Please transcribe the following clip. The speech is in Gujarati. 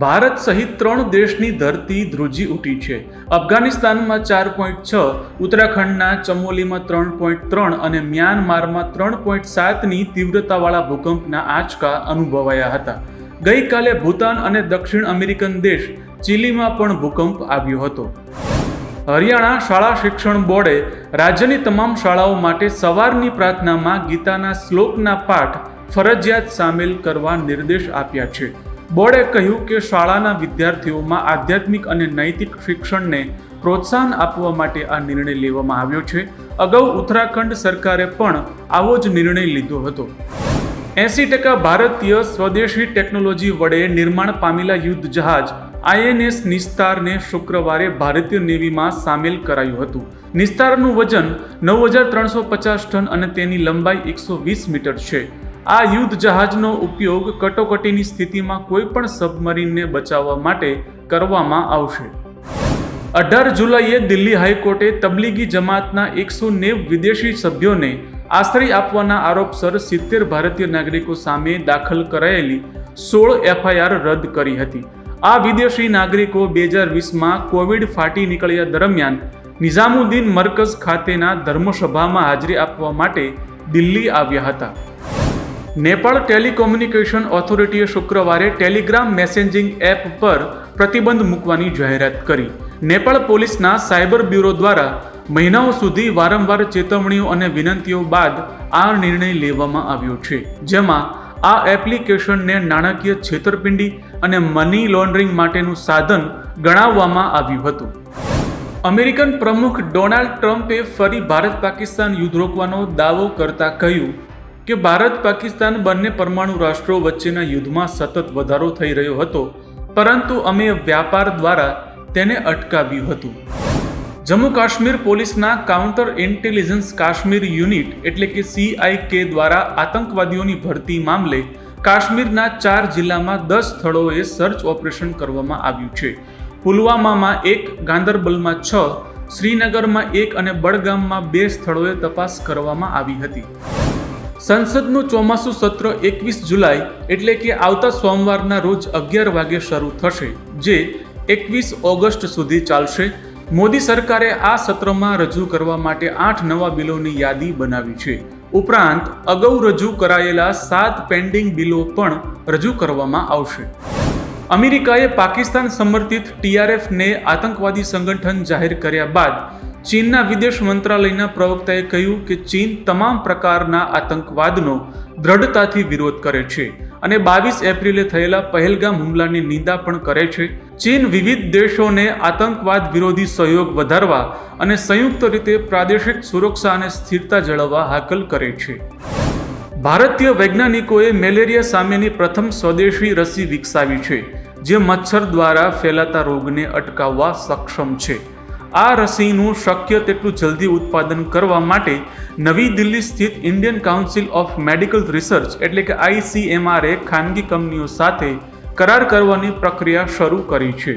ભારત સહિત ત્રણ દેશની ધરતી ધ્રુજી ઉઠી છે. અફઘાનિસ્તાનમાં ચાર પોઈન્ટ છ, ઉત્તરાખંડના ચમોલીમાં ત્રણ પોઈન્ટ ત્રણ અને મ્યાનમારમાં ત્રણ પોઈન્ટ સાતની તીવ્રતાવાળા ભૂકંપના આંચકા અનુભવાયા હતા. ગઈકાલે ભૂતાન અને દક્ષિણ અમેરિકન દેશ ચીલીમાં પણ ભૂકંપ આવ્યો હતો. હરિયાણા શાળા શિક્ષણ બોર્ડે રાજ્યની તમામ શાળાઓ માટે સવારની પ્રાર્થનામાં ગીતાના શ્લોકના પાઠ ફરજિયાત સામેલ કરવા નિર્દેશ આપ્યા છે. બોર્ડે કહ્યું કે શાળાના વિદ્યાર્થીઓમાં આધ્યાત્મિક અને નૈતિક શિક્ષણને પ્રોત્સાહન આપવા માટે આ નિર્ણય લેવામાં આવ્યો છે. અગાઉ ઉત્તરાખંડ સરકારે પણ આવો જ નિર્ણય લીધો હતો. એંસી ટકા ભારતીય સ્વદેશી ટેકનોલોજી વડે નિર્માણ પામેલા યુદ્ધ જહાજ આઈએનએસ નિસ્તારને શુક્રવારે ભારતીય નેવીમાં સામેલ કરાયું હતું. નિસ્તારનું વજન નવ હજાર ત્રણસો પચાસ ટન અને તેની લંબાઈ એકસો વીસ મીટર છે. આ યુદ્ધ જહાજનો ઉપયોગ કટોકટીની સ્થિતિમાં કોઈ પણ સબમરીનને બચાવવા માટે કરવામાં આવશે. અઢાર જુલાઈએ દિલ્હી હાઈકોર્ટે તબલીગી જમાતના એકસો નેવ વિદેશી સભ્યોને આશ્રય આપવાના આરોપસર સિત્તેર ભારતીય નાગરિકો સામે દાખલ કરાયેલી સોળ એફઆઈઆર રદ કરી હતી. આ વિદેશી નાગરિકો બે હજાર વીસમાં કોવિડ ફાટી નીકળ્યા દરમિયાન નિઝામુદ્દીન મરકઝ ખાતેના ધર્મસભામાં હાજરી આપવા માટે દિલ્હી આવ્યા હતા. નેપાળ ટેલિકોમ્યુનિકેશન ઓથોરિટીએ શુક્રવારે ટેલિગ્રામ મેસેજિંગ એપ પર પ્રતિબંધ મૂકવાની જાહેરાત કરી. નેપાળ પોલીસના સાયબર બ્યુરો દ્વારા મહિનાઓ સુધી વારંવાર ચેતવણીઓ અને વિનંતીઓ બાદ આ નિર્ણય લેવામાં આવ્યો છે, જેમાં આ એપ્લિકેશનને નાણાકીય છેતરપિંડી અને મની લોન્ડરિંગ માટેનું સાધન ગણાવવામાં આવ્યું હતું. અમેરિકન પ્રમુખ ડોનાલ્ડ ટ્રમ્પે ફરી ભારત પાકિસ્તાન યુદ્ધ રોકવાનો દાવો કરતા કહ્યું કે ભારત પાકિસ્તાન બંને પરમાણુ રાષ્ટ્રો વચ્ચેના યુદ્ધમાં સતત વધારો થઈ રહ્યો હતો, પરંતુ અમે વ્યાપાર દ્વારા તેને અટકાવ્યું હતું. જમ્મુ કાશ્મીર પોલીસના કાઉન્ટર ઇન્ટેલિજન્સ કાશ્મીર યુનિટ એટલે કે સીઆઈકે દ્વારા આતંકવાદીઓની ભરતી મામલે કાશ્મીરના ચાર જિલ્લામાં દસ સ્થળોએ સર્ચ ઓપરેશન કરવામાં આવ્યું છે. પુલવામામાં એક, ગાંદરબલમાં છ, શ્રીનગરમાં એક અને બડગામમાં બે સ્થળોએ તપાસ કરવામાં આવી હતી. સંસદનું ચોમાસું સત્ર એકવીસ જુલાઈ એટલે કે આવતા સોમવારના રોજ અગિયાર વાગે શરૂ થશે, જે એકવીસ ઓગસ્ટ સુધી ચાલશે. મોદી સરકારે આ સત્રમાં રજૂ કરવા માટે આઠ નવા બિલોની યાદી બનાવી છે. ઉપરાંત, અગાઉ રજૂ કરાયેલા સાત પેન્ડિંગ બિલો પણ રજૂ કરવામાં આવશે. અમેરિકાએ પાકિસ્તાન સમર્થિત ટીઆરએફને આતંકવાદી સંગઠન જાહેર કર્યા બાદ ચીનના વિદેશ મંત્રાલયના પ્રવક્તાએ કહ્યું કે ચીન તમામ પ્રકારના આતંકવાદનો દ્રઢતાથી વિરોધ કરે છે અને બાવીસ એપ્રિલે થયેલા પહેલગામ હુમલાની નિંદા પણ કરે છે. ચીન વિવિધ દેશોને આતંકવાદ વિરોધી સહયોગ વધારવા અને સંયુક્ત રીતે પ્રાદેશિક સુરક્ષા અને સ્થિરતા જાળવવા હાકલ કરે છે. ભારતીય વૈજ્ઞાનિકોએ મેલેરિયા સામેની પ્રથમ સ્વદેશી રસી વિકસાવી છે, જે મચ્છર દ્વારા ફેલાતા રોગને અટકાવવા સક્ષમ છે. આ રસીનું શક્ય તેટલું જલ્દી ઉત્પાદન કરવા માટે નવી દિલ્હી સ્થિત Indian council of medical research એટલે કે આઈસીએમઆરએ ખાનગી કંપનીઓ સાથે કરાર કરવાની પ્રક્રિયા શરૂ કરી છે.